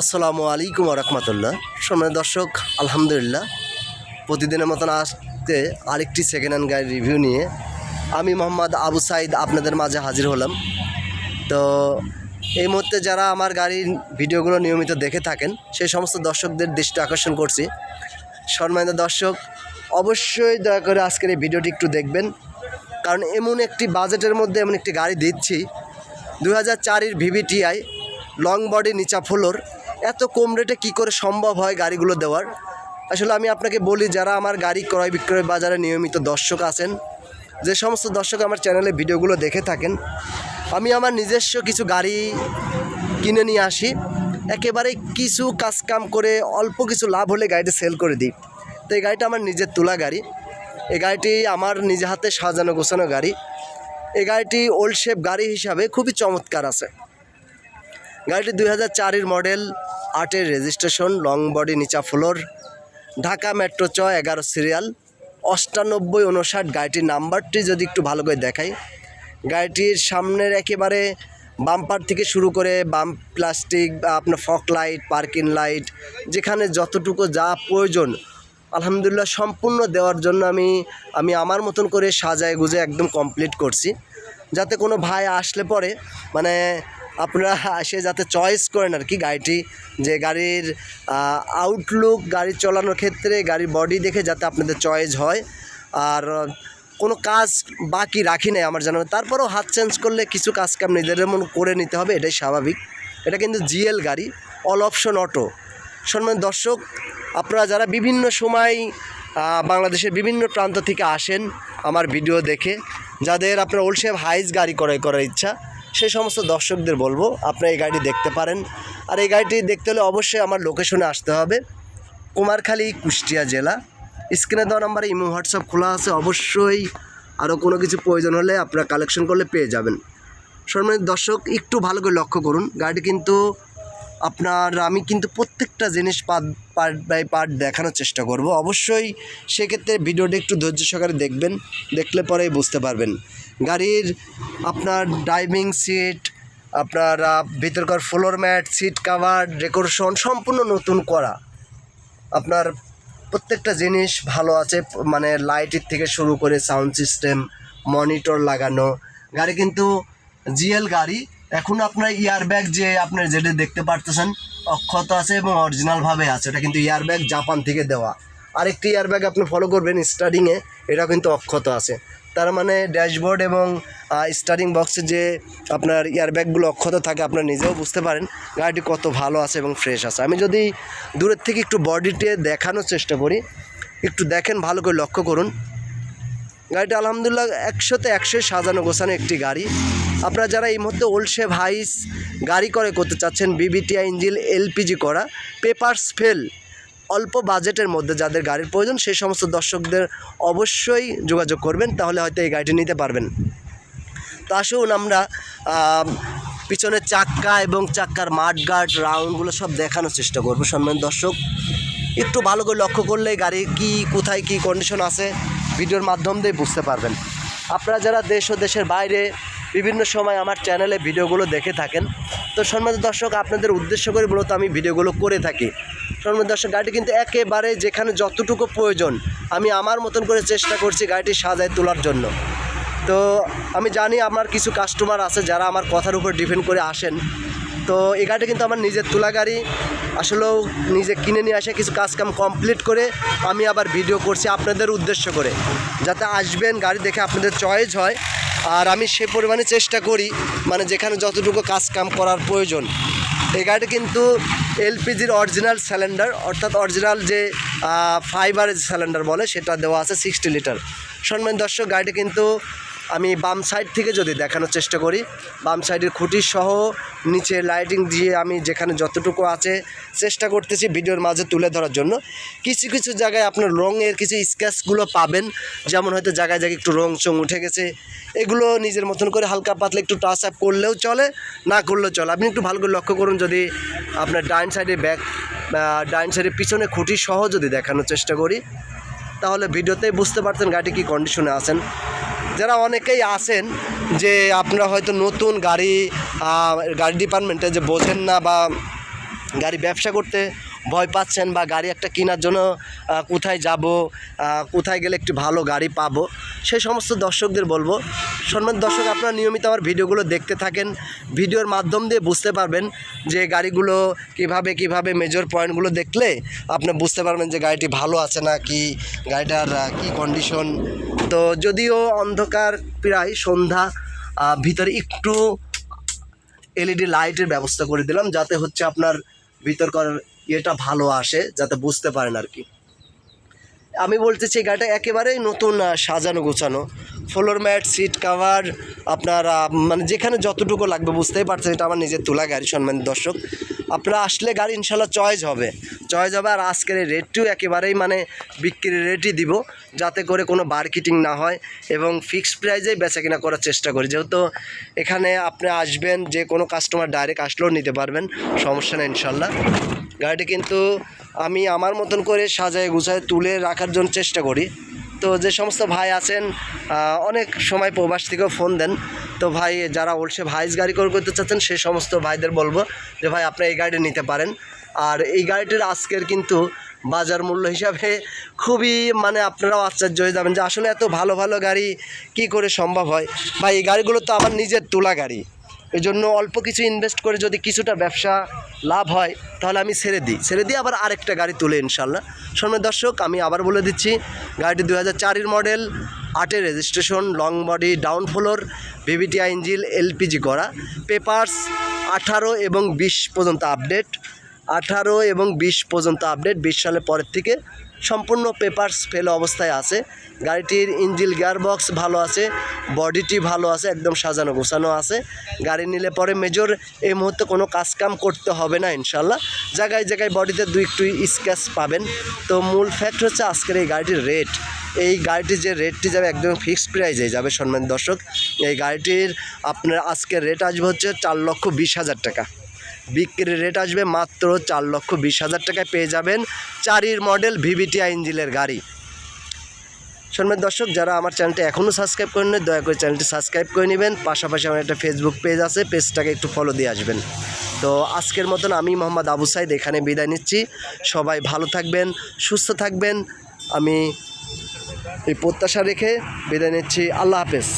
আসসালামু আলাইকুম রহমতুল্লাহ। সময় দর্শক, আলহামদুলিল্লাহ, প্রতিদিনের মতন আজকে আরেকটি সেকেন্ড হ্যান্ড গাড়ির রিভিউ নিয়ে আমি মোহাম্মদ আবু সাইদ আপনাদের মাঝে হাজির হলাম। তো এই মুহূর্তে যারা আমার গাড়ির ভিডিওগুলো নিয়মিত দেখে থাকেন, সেই সমস্ত দর্শকদের দৃষ্টি আকর্ষণ করছি। সম্মানিত দর্শক, অবশ্যই দয়া করে আজকের এই ভিডিওটি একটু দেখবেন। কারণ এমন একটি বাজেটের মধ্যে এমন একটি গাড়ি দিচ্ছি। দু হাজার চারের ভিভিটিআই লং বডি নিচা ফ্লোর এত কম রেটে কী করে সম্ভব হয় গাড়িগুলো দেওয়ার? আসলে আমি আপনাকে বলি, যারা আমার গাড়ি ক্রয় বিক্রয় বাজারে নিয়মিত দর্শক আছেন, যে সমস্ত দর্শক আমার চ্যানেলে ভিডিওগুলো দেখে থাকেন, আমি আমার নিজস্ব কিছু গাড়ি কিনে নিয়ে আসি। একেবারে কিছু কাজকাম করে অল্প কিছু লাভ হলে গাড়িটা সেল করে দিই। তো এই গাড়িটা আমার নিজের তোলা গাড়ি। এই গাড়িটি আমার নিজে হাতে সাজানো গোছানো গাড়ি। এই গাড়িটি ওল্ড শেপ গাড়ি হিসাবে খুবই চমৎকার আছে। গাড়িটি দুই হাজার মডেল আটের রেজিস্ট্রেশন, লং বডি নিচা ফ্লোর, ঢাকা মেট্রো চ এগারো সিরিয়াল, অষ্টানব্বই উনষাট গাড়িটির নাম্বারটি যদি একটু ভালো করে দেখাই। গাড়িটির সামনের একেবারে বাম্পার থেকে শুরু করে বাম প্লাস্টিক বা আপনার ফক লাইট, পার্কিং লাইট, যেখানে যতটুকু যা প্রয়োজন, আলহামদুলিল্লাহ সম্পূর্ণ দেওয়ার জন্য আমি আমি আমার মতন করে সাজায় গুজে একদম কমপ্লিট করছি। যাতে কোনো ভাই আসলে পরে মানে আপনারা এসে যাতে চয়েস করেন আর কি গাড়িটি, যে গাড়ির আউটলুক গাড়ি চালানোর ক্ষেত্রে, গাড়ির বডি দেখে যাতে আপনাদের চয়েস হয়। আর কোনো কাজ বাকি রাখি নাই আমার জানা তারপরেও হাত চেঞ্জ করলে কিছু কাজ কাম নিজেদের মন করে নিতে হবে, এটাই স্বাভাবিক। এটা কিন্তু জিএল গাড়ি অল অপশন অটো সম্মান দর্শক, আপনারা যারা বিভিন্ন সময় বাংলাদেশের বিভিন্ন প্রান্ত থেকে আসেন আমার ভিডিও দেখে, যাদের আপনার ওলসেভ হাইজ গাড়ি ক্রয় করার ইচ্ছা সেই সমস্ত দর্শকদের বলব, আপনারা এই গাড়িটি দেখতে পারেন। আর এই গাড়িটি দেখতে হলে অবশ্যই আমার লোকেশনে আসতে হবে। কুমারখালী, কুষ্টিয়া জেলা। স্ক্রিনে দেওয়া নাম্বারে ইমো, হোয়াটসঅ্যাপ খোলা আছে, অবশ্যই আরও কোনো কিছু প্রয়োজন হলে আপনারা কালেকশন করলে পেয়ে যাবেন। সম্মানিত দর্শক, একটু ভালো করে লক্ষ্য করুন, গাড়িটি কিন্তু আপনার আমি কিন্তু প্রত্যেকটা জিনিস পার্ট পার্ট বাই পার্ট দেখানোর চেষ্টা করব। অবশ্যই সেক্ষেত্রে ভিডিওটা একটু ধৈর্য সহকারে দেখবেন, দেখলে পরেই বুঝতে পারবেন। গাড়ির আপনার ড্রাইভিং সিট আপনার ভিতরকার floor mat seat cover decoration সম্পূর্ণ নতুন করা। আপনার প্রত্যেকটা জিনিস ভালো আছে মানে লাইটের থেকে শুরু করে সাউন্ড সিস্টেম মনিটর লাগানো। গাড়ি কিন্তু জিএল গাড়ি এখন আপনার ইয়ারব্যাগ যে আপনার যেটা দেখতে পারতেছেন, অক্ষত আছে এবং অরিজিনালভাবে আছে, এটা কিন্তু ইয়ারব্যাগ জাপান থেকে দেওয়া। আরেকটি ইয়ারব্যাগ আপনি ফলো করবেন স্টার্টিংয়ে এটা কিন্তু অক্ষত আছে। তার মানে ড্যাশবোর্ড এবং স্টারিং বক্সে যে আপনার ইয়ারব্যাগগুলো অক্ষত থাকে, আপনারা নিজেও বুঝতে পারেন গাড়িটি কত ভালো আছে এবং ফ্রেশ আছে। আমি যদি দূরের থেকে একটু বডিতে দেখানোর চেষ্টা করি, একটু দেখেন, ভালো করে লক্ষ্য করুন। গাড়িটা আলহামদুলিল্লাহ একশোতে একশো সাজানো গোছানো একটি গাড়ি। আপনারা যারা এই মুহূর্তে ওলসে ভাইস গাড়ি করে করতে চাচ্ছেন বিবিটিআই ইঞ্জিল এলপিজি করা পেপারস ফেল অল্প বাজেটের মধ্যে যাদের গাড়ির প্রয়োজন সেই সমস্ত দর্শকদের অবশ্যই যোগাযোগ করবেন তাহলে হয়তো এই গাড়িটি নিতে পারবেন। তো আসুন আমরা আম, পিছনের চাক্কা এবং চাক্কার মাঠ গার্ড রাউন্ডগুলো সব দেখানোর চেষ্টা করব সম্মান দর্শক। একটু ভালো করে লক্ষ্য করলে গাড়ি কি কোথায় কি কন্ডিশন আছে ভিডিওর মাধ্যম দিয়ে বুঝতে পারবেন। আপনারা যারা দেশ ও দেশের বাইরে বিভিন্ন সময় আমার চ্যানেলে ভিডিওগুলো দেখে থাকেন। তো সম্মানিত দর্শক, আপনাদের উদ্দেশ্য করে মূলত আমি ভিডিওগুলো করে থাকি। সম্মানিত দর্শক, গাড়িটি কিন্তু একেবারে যেখানে যতটুকু প্রয়োজন, আমি আমার মতন করে চেষ্টা করছি গাড়িটি সাজায় তোলার জন্য। তো আমি জানি আমার কিছু কাস্টমার আছে যারা আমার কথার উপর ডিপেন্ড করে আসেন। তো এই গাড়িটা কিন্তু আমার নিজের তোলা গাড়ি। আসলেও নিজে কিনে নিয়ে আসে, কিছু কাজকাম কমপ্লিট করে আমি আবার ভিডিও করছি আপনাদের উদ্দেশ্য করে। যাতে আসবেন, গাড়ি দেখে আপনাদের চয়েস হয়। আর আমি সে পরিমাণে চেষ্টা করি মানে যেখানে যতটুকু কাজ কাম করার প্রয়োজন। এই গাড়িটা কিন্তু এলপিজির অরিজিনাল সিলিন্ডার অর্থাৎ অরিজিনাল যে ফাইবারের সিলিন্ডার বলে, সেটা দেওয়া আছে সিক্সটি লিটার সম্মান দর্শক, গাড়িটা কিন্তু আমি বাম সাইড থেকে যদি দেখানোর চেষ্টা করি, বাম সাইডের খুঁটি সহ নিচে লাইটিং দিয়ে আমি যেখানে যতটুকু আছে চেষ্টা করতেছি ভিডিওর মাঝে তুলে ধরার জন্য। কিছু কিছু জায়গায় আপনার রঙের কিছু স্ক্যাচগুলো পাবেন, যেমন হয়তো জায়গায় জায়গায় একটু রং চং উঠে গেছে। এগুলো নিজের মতন করে হালকা পাতলা একটু টাচ আপ করলেও চলে, না করলেও চলে। আপনি একটু ভালো করে লক্ষ্য করুন যদি আপনার ডাইন সাইডে ব্যাক ডাইন সাইডের পিছনে খুঁটি সহ যদি দেখানোর চেষ্টা করি, তাহলে ভিডিওতেই বুঝতে পারতেন গাড়ি কী কন্ডিশনে আছেন। যারা অনেকেই আসেন যে আপনারা হয়তো নতুন গাড়ি গাড়ি ডিপার্টমেন্টে যে বোঝেন না বা গাড়ি ব্যবসা করতে ভয় পাচ্ছেন বা গাড়ি একটা কেনার জন্য কোথায় যাব কোথায় গেলে একটি ভালো গাড়ি পাবো, সেই সমস্ত দর্শকদের বলব। সম্মান দর্শক, আপনারা নিয়মিত আমার ভিডিওগুলো দেখতে থাকেন। ভিডিওর মাধ্যম দিয়ে বুঝতে পারবেন যে গাড়িগুলো কীভাবে কীভাবে মেজর পয়েন্টগুলো দেখলে আপনি বুঝতে পারবেন যে গাড়িটি ভালো আছে না কি, গাড়িটার কি কন্ডিশন তো যদিও অন্ধকার প্রায় সন্ধ্যা ভিতরে একটু এলইডি লাইটের ব্যবস্থা করে দিলাম, যাতে হচ্ছে আপনার ভিতরকার ইয়েটা ভালো আসে যাতে বুঝতে পারেন আর কি। আমি বলতেছি গাড়িটা একেবারেই নতুন সাজানো, গোছানো। ফ্লোর ম্যাট সিট কাভার আপনার মানে যেখানে যতটুকু লাগবে বুঝতেই পারছেন, এটা আমার নিজের তোলা গাড়ি, সম্মানিত দর্শক। আপনারা আসলে গাড়ি ইনশাল্লাহ চয়েস হবে। হবে আর আজকের এই রেটটিও একেবারেই মানে বিক্রির রেটই দিব, যাতে করে কোনো মার্কেটিং না হয় এবং ফিক্সড প্রাইজেই বেচা কিনা করার চেষ্টা করি। যেহেতু এখানে আপনি আসবেন, যে কোনো কাস্টমার ডাইরেক্ট আসলেও নিতে পারবেন, সমস্যা নেই ইনশাল্লাহ। গাড়িটি কিন্তু আমি আমার মতন করে সাজায় গুছায় তুলে রাখার জন্য চেষ্টা করি। তো যে সমস্ত ভাই আছেন অনেক সময় প্রবাস থেকেও ফোন দেন। তো ভাই, যারা ওলসে ভাইস গাড়ি করে করতে চাচ্ছেন সেই সমস্ত ভাইদের বলব যে, ভাই, আপনি এই গাড়ি নিতে পারেন। আর এই গাড়িটির আজকের কিন্তু বাজার মূল্য হিসাবে খুবই মানে আপনারাও আশ্চর্য হয়ে যাবেন যে আসলে এত ভালো ভালো গাড়ি কি করে সম্ভব হয়। বা এই গাড়িগুলো তো আমার নিজের তোলা গাড়ি। এই জন্য অল্প কিছু ইনভেস্ট করে যদি কিছুটা ব্যবসা লাভ হয়, তাহলে আমি ছেড়ে দিই। ছেড়ে দিয়ে আবার আরেকটা গাড়ি তুলে ইনশাল্লাহ। শোনো দর্শক, আমি আবার বলে দিচ্ছি, গাড়িটি দু হাজার মডেল আটের registration long body down floor VVTI engine LPG করা পেপার্স আঠারো এবং বিশ পর্যন্ত আপডেট আঠারো এবং বিশ পর্যন্ত আপডেট, বিশ সালের পরের থেকে সম্পূর্ণ পেপারস ফেল অবস্থায় আছে। গাড়িটির ইঞ্জিল গিয়ারবক্স ভালো আছে, বডিটি ভালো আছে, একদম সাজানো গোছানো আছে। গাড়ি নিলে পরে মেজর এই মুহূর্তে কোনো কাজকাম করতে হবে না ইনশাল্লাহ। জায়গায় জায়গায় বডিতে দুই একটু স্ক্যাচ পাবেন। তো মূল ফ্যাক্ট হচ্ছে আজকের এই গাড়িটির রেট এই গাড়িটির যে রেটটি যাবে একদম ফিক্সড প্রাইজে যাবে সম্মান দর্শক। এই গাড়িটির আপনার আজকের রেট আসবে হচ্ছে চার লক্ষ বিশ হাজার টাকা। বিক্রির রেট আসবে মাত্র চার লক্ষ বিশ হাজার টাকায় পেয়ে যাবেন চারির মডেল ভিভিটিআই ইঞ্জিনের গাড়ি। সম্মানিত দর্শক, যারা আমার চ্যানেলটি এখনও সাবস্ক্রাইব করেন দয়া করে চ্যানেলটি সাবস্ক্রাইব করে নেবেন। পাশাপাশি আমার একটা ফেসবুক পেজ আছে পেজটাকে একটু ফলো দিয়ে আসবেন। তো আজকের মতন আমি মোহাম্মদ আবু সাইদ এখানে বিদায় নিচ্ছি। সবাই ভালো থাকবেন, সুস্থ থাকবেন। আমি এই প্রত্যাশা রেখে বিদায় নিচ্ছি। আল্লাহ হাফেজ।